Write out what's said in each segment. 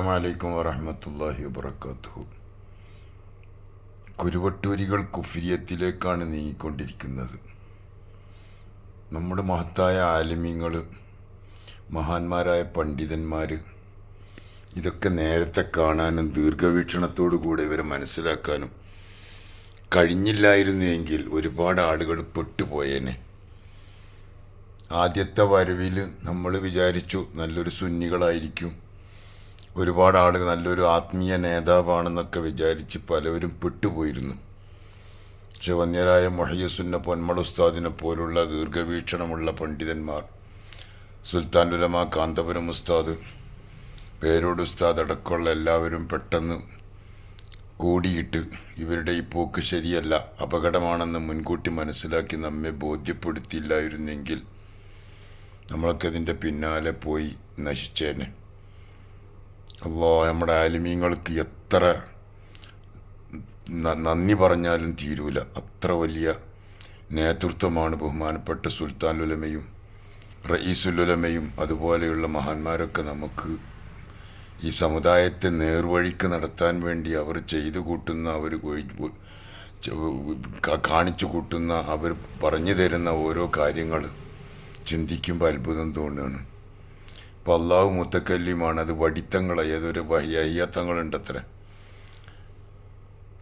അസ്സലാമലൈക്കും വറഹമത്തല്ലാഹി വബർക്കാത്തു കുരുവട്ടൂരികൾ കുഫിരിയത്തിലേക്കാണ് നീങ്ങിക്കൊണ്ടിരിക്കുന്നത്. നമ്മുടെ മഹത്തായ ആലിമ്യങ്ങൾ മഹാന്മാരായ പണ്ഡിതന്മാർ ഇതൊക്കെ നേരത്തെ കാണാനും ദീർഘവീക്ഷണത്തോടു കൂടെ ഇവരെ മനസ്സിലാക്കാനും കഴിഞ്ഞില്ലായിരുന്നു എങ്കിൽ ഒരുപാട് ആളുകൾ പെട്ടുപോയേനെ. ആദ്യത്തെ വരവിൽ നമ്മൾ വിചാരിച്ചു നല്ലൊരു സുന്നികളായിരിക്കും. ഒരുപാട് ആളുകൾ നല്ലൊരു ആത്മീയ നേതാവാണെന്നൊക്കെ വിചാരിച്ച് പലവരും പെട്ടുപോയിരുന്നു. പക്ഷെ വന്യരായ മൊഹയ്യസുന്ന പൊന്മള ഉസ്താദിനെ പോലുള്ള ദീർഘവീക്ഷണമുള്ള പണ്ഡിതന്മാർ സുൽത്താൻ ഉലമ കാന്തപുരം ഉസ്താദ് പേരോട് ഉസ്താദ് അടക്കമുള്ള എല്ലാവരും പെട്ടെന്ന് കൂടിയിട്ട് ഇവരുടെ ഈ പോക്ക് ശരിയല്ല അപകടമാണെന്ന് മുൻകൂട്ടി മനസ്സിലാക്കി നമ്മെ ബോധ്യപ്പെടുത്തിയില്ലായിരുന്നെങ്കിൽ നമ്മളൊക്കെ അതിന്റെ പിന്നാലെ പോയി നശിച്ചേനെ. അല്ലോ നമ്മുടെ ആലിമീങ്ങൾക്ക് എത്ര നന്ദി പറഞ്ഞാലും തീരൂല. അത്ര വലിയ നേതൃത്വമാണ് ബഹുമാനപ്പെട്ട സുൽത്താൻ ഉലമയും റയീസുലുലമയും അതുപോലെയുള്ള മഹാന്മാരൊക്കെ നമുക്ക് ഈ സമുദായത്തെ നേർവഴിക്ക് നടത്താൻ വേണ്ടി അവർ ചെയ്തു കൂട്ടുന്ന അവർ കാണിച്ചു കൂട്ടുന്ന അവർ പറഞ്ഞു തരുന്ന ഓരോ കാര്യങ്ങൾ ചിന്തിക്കുമ്പോൾ അത്ഭുതം തോന്നുകയാണ്. ഇപ്പം അള്ളാഹു മുത്തക്കല്ലിയുമാണ് അത് വടിത്തങ്ങൾ ഏതൊരു ബഹിയത്തങ്ങളുണ്ട് അത്ര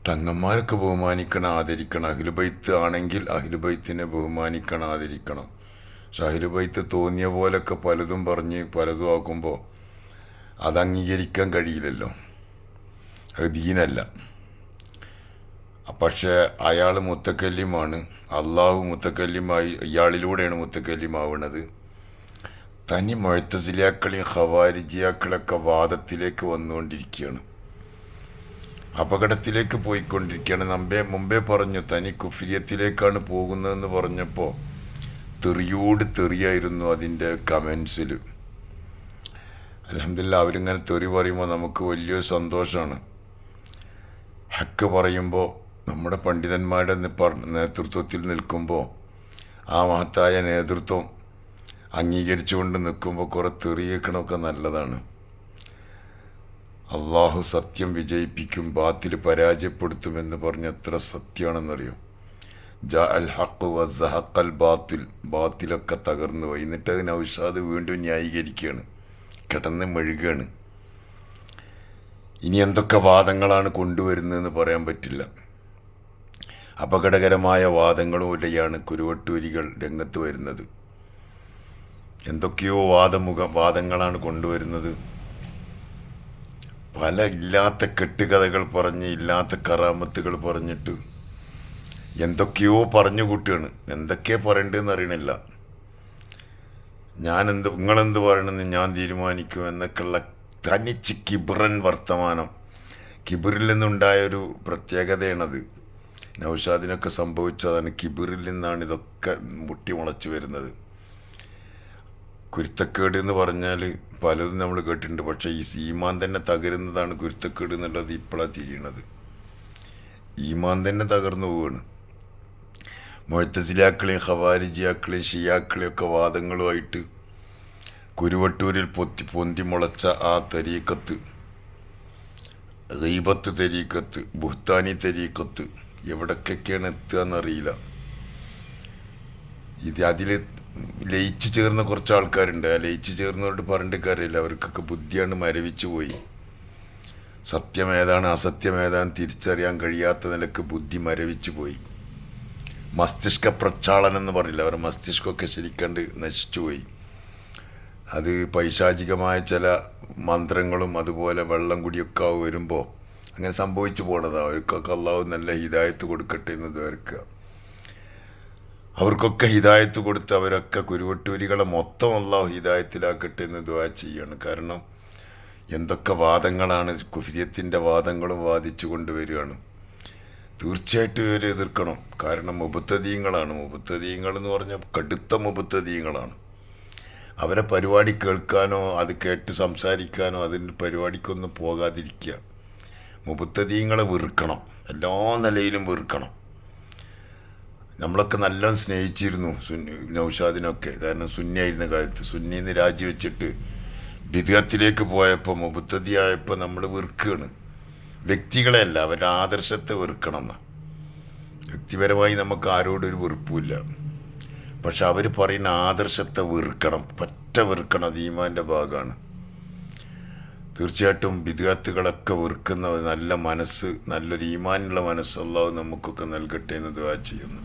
തങ്ങന്മാർക്ക് ബഹുമാനിക്കണം ആദരിക്കണം. അഖിലുബൈത്ത് ആണെങ്കിൽ അഖിലുബൈത്തിനെ ബഹുമാനിക്കണം ആദരിക്കണം. പക്ഷെ അഖിലുബൈത്ത് തോന്നിയ പോലൊക്കെ പലതും പറഞ്ഞ് പലതും ആക്കുമ്പോൾ അത് അംഗീകരിക്കാൻ കഴിയില്ലല്ലോ. അത് ദീനല്ല. പക്ഷേ അയാൾ മുത്തക്കല്യമാണ് അള്ളാഹു മുത്തക്കല്യമായി ഇയാളിലൂടെയാണ് മുത്തക്കല്ലിമാവുന്നത് തനി മഴുത്തസിലാക്കളെയും ഹവാരിജിയാക്കളൊക്കെ വാദത്തിലേക്ക് വന്നുകൊണ്ടിരിക്കുകയാണ്. അപകടത്തിലേക്ക് പോയിക്കൊണ്ടിരിക്കുകയാണ്. നമ്പേ മുമ്പേ പറഞ്ഞു തനി കുഫിരിയത്തിലേക്കാണ് പോകുന്നതെന്ന് പറഞ്ഞപ്പോൾ തെറിയോട് തെറിയായിരുന്നു അതിന്റെ കമൻസിൽ. അലഹമില്ല അവരിങ്ങനെ തെറി പറയുമ്പോൾ നമുക്ക് വലിയൊരു സന്തോഷമാണ്. ഹക്ക് പറയുമ്പോൾ നമ്മുടെ പണ്ഡിതന്മാരുടെ നേതൃത്വത്തിൽ നിൽക്കുമ്പോൾ ആ മഹത്തായ നേതൃത്വം അംഗീകരിച്ചുകൊണ്ട് നിൽക്കുമ്പോൾ കുറെ തെറിയേക്കണമൊക്കെ നല്ലതാണ്. അള്ളാഹു സത്യം വിജയിപ്പിക്കും ബാത്തിൽ പരാജയപ്പെടുത്തുമെന്ന് പറഞ്ഞ എത്ര സത്യമാണെന്നറിയോ? ജ അൽ ഹക്ക് വസഹക്കൽ ബാത്തിൽ. ബാത്തിലൊക്കെ തകർന്നു പോയി. എന്നിട്ട് അത് വീണ്ടും ന്യായീകരിക്കുകയാണ്. കിടന്ന് മെഴുകാണ്. ഇനി എന്തൊക്കെ വാദങ്ങളാണ് കൊണ്ടുവരുന്നതെന്ന് പറയാൻ പറ്റില്ല. അപകടകരമായ വാദങ്ങളോടെയാണ് കുരുവട്ടൂരികൾ രംഗത്ത് വരുന്നത്. എന്തൊക്കെയോ വാദമുഖ വാദങ്ങളാണ് കൊണ്ടുവരുന്നത്. പല ഇല്ലാത്ത കെട്ടുകഥകൾ പറഞ്ഞ് ഇല്ലാത്ത കറാമത്തുകൾ പറഞ്ഞിട്ട് എന്തൊക്കെയോ പറഞ്ഞു കൂട്ടുകയാണ്. എന്തൊക്കെയാ പറയണ്ടെന്ന് അറിയണില്ല. ഞാൻ എന്ത് നിങ്ങളെന്ത് പറയണമെന്ന് ഞാൻ തീരുമാനിക്കും എന്നൊക്കെയുള്ള തനിച്ച് കിബിറൻ വർത്തമാനം. കിബിറിൽ നിന്നുണ്ടായൊരു പ്രത്യേകതയാണത്. നൗഷാദിനൊക്കെ സംഭവിച്ചതാണ് കിബിറിൽ നിന്നാണ് ഇതൊക്കെ മുട്ടി മുളച്ചു വരുന്നത്. കുരുത്തക്കേട് എന്ന് പറഞ്ഞാൽ പലതും നമ്മൾ കേട്ടിട്ടുണ്ട്. പക്ഷേ ഈ ഈമാൻ തന്നെ തകരുന്നതാണ് കുരുത്തക്കേട് എന്നുള്ളത് ഇപ്പോഴാണ് തിരിയണത്. ഈമാൻ തന്നെ തകർന്നു പോവാണ്. മുഴത്തസിലാക്കളെയും ഹവാരിജിയാക്കളെയും ഷിയാക്കളെയും ഒക്കെ വാദങ്ങളുമായിട്ട് കുരുവട്ടൂരിൽ പൊത്തി പൊന്തി മുളച്ച ആ തരീക്കത്ത് റീബത്ത് തരീക്കത്ത് ബുഹ്താനി തരീക്കത്ത് എവിടൊക്കെയാണ് എത്തുക എന്നറിയില്ല. ഇത് അതിൽ ലയിച്ചു ചേർന്ന കുറച്ച് ആൾക്കാരുണ്ട് ആ ലയിച്ചു ചേർന്നവരോട് പറഞ്ഞിട്ട് കാര്യമില്ല. അവർക്കൊക്കെ ബുദ്ധിയാണ് മരവിച്ചു പോയി. സത്യം ഏതാണ് അസത്യം ഏതാണ് തിരിച്ചറിയാൻ കഴിയാത്ത നിലയ്ക്ക് ബുദ്ധി മരവിച്ചു പോയി. മസ്തിഷ്ക പ്രക്ഷാളനം എന്ന് പറയില്ല അവരുടെ മസ്തിഷ്കമൊക്കെ ശരിക്കണ്ട് നശിച്ചുപോയി അത് പൈശാചികമായ ചില മന്ത്രങ്ങളും അതുപോലെ വെള്ളം കുടിയൊക്കെ വരുമ്പോൾ അങ്ങനെ സംഭവിച്ചു പോണതാണ് അവർക്കൊക്കെ അള്ളാഹു നല്ല ഹിതായത്ത് കൊടുക്കട്ടെ എന്ന് ദ്വാരക്കുക അവർക്കൊക്കെ ഹിദായത്ത് കൊടുത്ത് അവരൊക്കെ കുരുവട്ടൂരികളെ മൊത്തം അള്ളാഹു ഹിദായത്തിലാക്കട്ടെ എന്ന് ദ്വാ ചെയ്യാണ്. കാരണം എന്തൊക്കെ വാദങ്ങളാണ് കുഫിരിയത്തിന്റെ വാദങ്ങളും വാദിച്ചു കൊണ്ടുവരികയാണ് തീർച്ചയായിട്ടും ഇവരെ എതിർക്കണം. കാരണം മുബത്തദീങ്ങളാണ്. മുബത്തദീങ്ങൾ എന്ന് പറഞ്ഞാൽ കടുത്ത മുബത്തദീങ്ങളാണ്. അവരെ പരിപാടി കേൾക്കാനോ അത് കേട്ട് സംസാരിക്കാനോ അതിന്റെ പരിപാടിക്കൊന്നും പോകാതിരിക്കുക. മുബത്തദീങ്ങളെ വെറുക്കണം. എല്ലാ നിലയിലും വെറുക്കണം. നമ്മളൊക്കെ നല്ലോണം സ്നേഹിച്ചിരുന്നു സുന്നി നൗഷാദിനൊക്കെ. കാരണം സുന്നിയായിരുന്ന കാലത്ത്. സുന്നി എന്ന് രാജിവെച്ചിട്ട് ബിദത്തിലേക്ക് പോയപ്പോൾ മുബത്തതിയായപ്പോൾ നമ്മൾ വെറുക്കുകയാണ് വ്യക്തികളെയല്ല അവരുടെ ആദർശത്തെ വെറുക്കണം വ്യക്തിപരമായി നമുക്ക് ആരോടൊരു വെറുപ്പുമില്ല. പക്ഷെ അവർ പറയുന്ന ആദർശത്തെ വെറുക്കണം. പറ്റ വെറുക്കണം അത് ഭാഗമാണ്. തീർച്ചയായിട്ടും വിദ്യാർത്ഥികളൊക്കെ വെറുക്കുന്ന നല്ല മനസ്സ് നല്ലൊരു ഈമാനുള്ള മനസ്സുള്ള നമുക്കൊക്കെ നൽകട്ടെ എന്ന് ദുവാ ചെയ്യുന്നു.